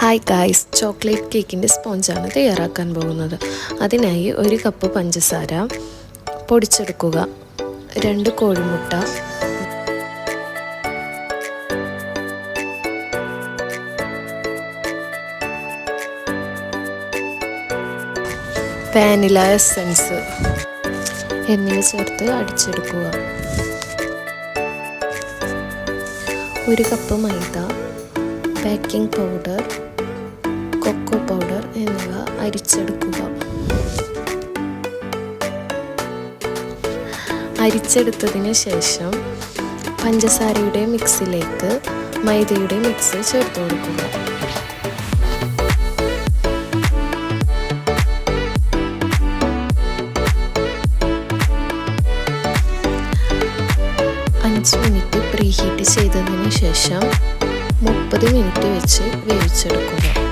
Hi guys chocolate കേക്കിന്റെ സ്പോഞ്ചാണ് തയ്യാറാക്കാൻ പോകുന്നത്. അതിനായി ഒരു കപ്പ് പഞ്ചസാര പൊടിച്ചെടുക്കുക. രണ്ട് കോഴിമുട്ട. വാനില എസൻസ് എന്നിവ ചേർത്ത് അടിച്ചെടുക്കുക. ഒരു കപ്പ് മൈദ. ബേക്കിംഗ് പൗഡർ കൊക്കോ പൗഡർ എന്നിവ അരിച്ചെടുക്കുക. അരിച്ചെടുത്തതിന് ശേഷം പഞ്ചസാരയുടെ മിക്സിലേക്ക് മൈദയുടെ മിക്സ് ചേർത്ത് കൊടുക്കുക. അഞ്ച് മിനിറ്റ് പ്രീഹീറ്റ് ചെയ്തതിന് ശേഷം മുപ്പത് മിനിറ്റ് വെച്ച് വേവിച്ചെടുക്കുക.